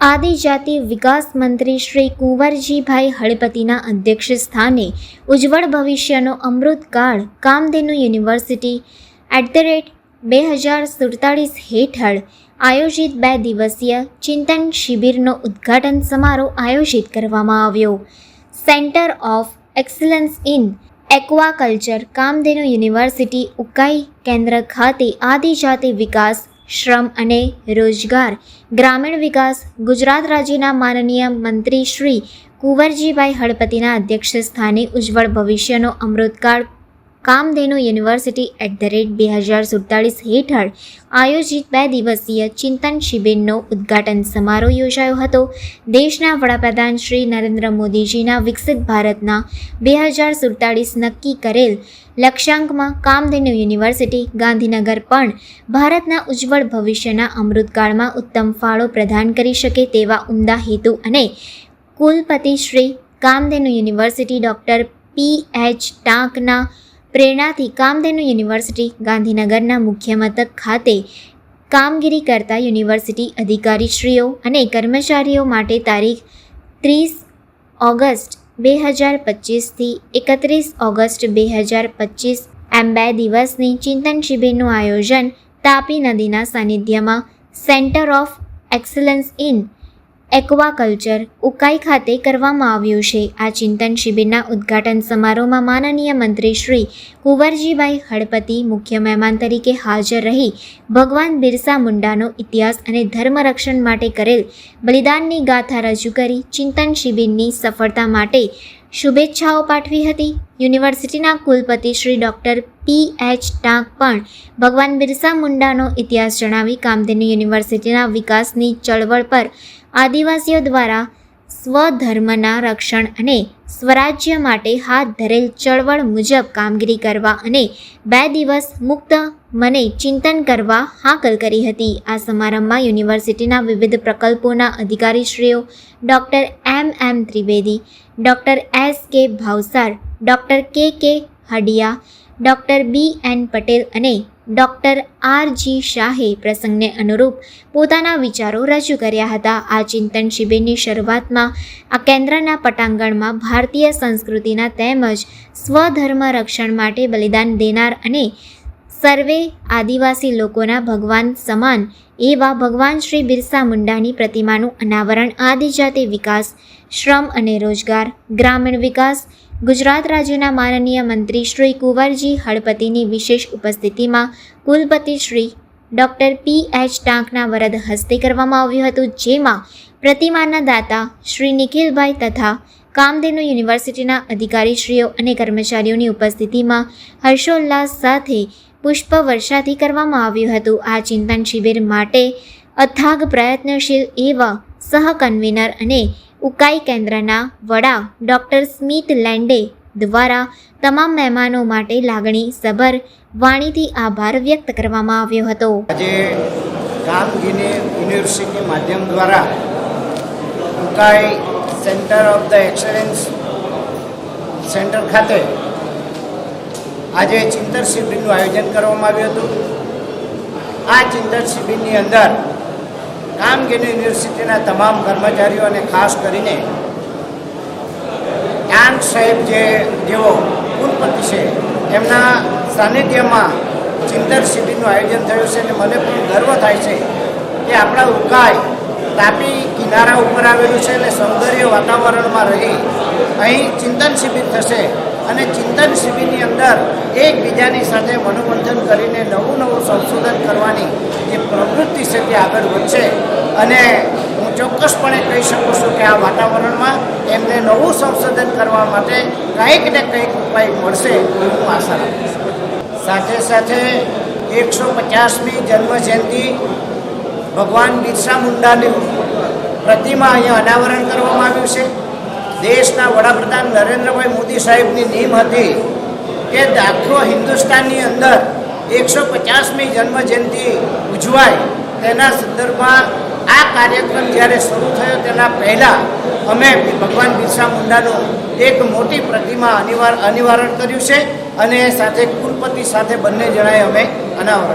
આદિજાતિ વિકાસ મંત્રી શ્રી કુંવરજીભાઈ હળપતિના અધ્યક્ષ સ્થાને ઉજ્જવળ ભવિષ્યનો અમૃતકાળ Kamdhenu university at the rate બે હજાર સુડતાળીસ હેઠળ આયોજિત બે દિવસીય ચિંતન શિબિરનો ઉદ્ઘાટન સમારોહ આયોજિત કરવામાં આવ્યો. Centre of excellence in aquaculture Kamdhenu university Ukai કેન્દ્ર ખાતે આદિજાતિ વિકાસ શ્રમ અને રોજગાર. ગ્રામીણ વિકાસ. ગુજરાત રાજ્યના માનનીય મંત્રી શ્રી કુંવરજીભાઈ હળપતિના અધ્યક્ષ સ્થાને ઉજ્જવળ ભવિષ્યનો અમૃતકાળ Kamdhenu university at the rate બે હજાર સુડતાલીસ હેઠળ આયોજિત બે દિવસીય ચિંતન શિબિરનો ઉદ્ઘાટન સમારોહ યોજાયો હતો. દેશના વડાપ્રધાન શ્રી નરેન્દ્ર મોદીજીના વિકસિત ભારતના બે હજાર સુડતાળીસ નક્કી કરેલ લક્ષ્યાંકમાં કામધેનુ યુનિવર્સિટી ગાંધીનગર પણ ભારતના ઉજ્જવળ ભવિષ્યના અમૃતકાળમાં ઉત્તમ ફાળો પ્રદાન કરી શકે તેવા ઉમદા હેતુ અને કુલપતિ Shri Kamdhenu university doctor P H ટાંકના પ્રેરણાથી કામધેનુ યુનિવર્સિટી ગાંધીનગરના મુખ્ય મથક ખાતે કામગીરી કરતા યુનિવર્સિટી અધિકારીશ્રીઓ અને કર્મચારીઓ માટે તારીખ ત્રીસ ઓગસ્ટ બે હજાર પચીસથી એકત્રીસ ઓગસ્ટ બે હજાર પચીસ એમ બે દિવસની ચિંતન શિબિરનું આયોજન તાપી નદીના સાનિધ્યમાં centre of excellence in aquaculture Ukai ખાતે કરવામાં આવ્યું છે. આ ચિંતન શિબિરના ઉદ્ઘાટન સમારોહમાં માનનીય મંત્રી શ્રી કુંવરજીભાઈ હળપતિ, મુખ્ય મહેમાન તરીકે હાજર રહી ભગવાન બિરસા મુંડાનો ઇતિહાસ અને ધર્મ રક્ષણ માટે કરેલ બલિદાનની ગાથા રજૂ કરી ચિંતન શિબિરની સફળતા માટે શુભેચ્છાઓ પાઠવી હતી. યુનિવર્સિટીના કુલપતિ Shri doctor P H Tank પણ ભગવાન બિરસા મુંડાનો ઇતિહાસ જણાવી કામધેનુ યુનિવર્સિટીના વિકાસની ચળવળ પર આદિવાસીઓ દ્વારા સ્વધર્મના રક્ષણ અને સ્વરાજ્ય માટે હાથ ધરેલ ચળવળ મુજબ કામગીરી કરવા અને બે દિવસ મુક્ત મને ચિંતન કરવા હાકલ કરી હતી. આ સમારંભમાં યુનિવર્સિટીના વિવિધ પ્રકલ્પોના અધિકારીશ્રીઓ doctor M M Trivedi. Doctor S K Bhavsar, doctor K K Hadiya, doctor B N Patel અને ડૉક્ટર આર જી શાહે પ્રસંગને અનુરૂપ પોતાના વિચારો રજૂ કર્યા હતા. આ ચિંતન શિબિરની શરૂઆતમાં આ કેન્દ્રના પટાંગણમાં ભારતીય સંસ્કૃતિના તેમજ સ્વધર્મ રક્ષણ માટે બલિદાન દેનાર અને સર્વે આદિવાસી લોકોના ભગવાન સમાન એવા ભગવાન શ્રી બિરસા મુંડાની પ્રતિમાનું અનાવરણ, આદિજાતિ વિકાસ, શ્રમ અને રોજગાર, ગ્રામીણ વિકાસ, ગુજરાત રાજ્યના માનનીય મંત્રી શ્રી કુંવરજી હળપતિની વિશેષ ઉપસ્થિતિમાં કુલપતિ શ્રી ડૉક્ટર પી એચ ટાંકના વરદ હસ્તે કરવામાં આવ્યું હતું, જેમાં પ્રતિમાના દાતા શ્રી નિખિલભાઈ તથા કામધેનુ યુનિવર્સિટીના અધિકારીશ્રીઓ અને કર્મચારીઓની ઉપસ્થિતિમાં હર્ષોલ્લાસ સાથે પુષ્પ વર્ષાથી કરવામાં આવ્યું હતું. આ ચિંતન શિબિર માટે અથાગ પ્રયત્નશીલ એવા સહ કન્વીનર અને ઉકાઈ કેન્દ્રના વડા ડૉક્ટર સ્મિત લેન્ડે દ્વારા તમામ મહેમાનો માટે લાગણી સભર વાણીથી આભાર વ્યક્ત કરવામાં આવ્યો હતો. આજે યુનિવર્સિટી માધ્યમ દ્વારા Ukai centre of the excellence centre ખાતે આજે ચિંતન શિબિરનું આયોજન કરવામાં આવ્યું હતું. આ ચિંતન શિબિરની અંદર કામગીરી યુનિવર્સિટીના તમામ કર્મચારીઓ અને ખાસ કરીને ટાંગ સાહેબ જે જેઓ કુલપતિ છે, એમના સાનિધ્યમાં ચિંતન શિબિરનું આયોજન થયું છે અને મને પણ ગર્વ થાય છે કે આપણા ઉકાઈ તાપી કિનારા ઉપર આવેલું છે અને સૌંદર્ય વાતાવરણમાં રહી અહીં ચિંતન શિબિર થશે. અને ચિંતન શિબિરની અંદર એકબીજાની સાથે મનોમંથન કરીને નવું નવું સંશોધન કરવાની જે પ્રવૃત્તિ છે તે આગળ વધશે. અને હું ચોક્કસપણે કહી શકું છું કે આ વાતાવરણમાં એમને નવું સંશોધન કરવા માટે કંઈક ને કંઈક ઉપાય મળશે હું આશા રાખું સાથે સાથે એકસો પચાસમી જન્મજયંતિ ભગવાન બિરસા મુંડાની પ્રતિમા અહીંયા અનાવરણ કરવામાં આવ્યું છે. દેશના વડાપ્રધાન નરેન્દ્રભાઈ મોદી સાહેબની નીમ હતી કે આખો હિન્દુસ્તાનની અંદર એકસો પચાસમી જન્મજયંતિ ઉજવાય તેના સંદર્ભમાં આ કાર્યક્રમ જ્યારે શરૂ થયો તેના પહેલાં અમે ભગવાન બિરસા મુંડાનું એક મોટી પ્રતિમા અનિવાર, અનિવારણ કર્યું છે અને સાથે કુલપતિ સાથે બંને જણાએ અમે અનાવરણ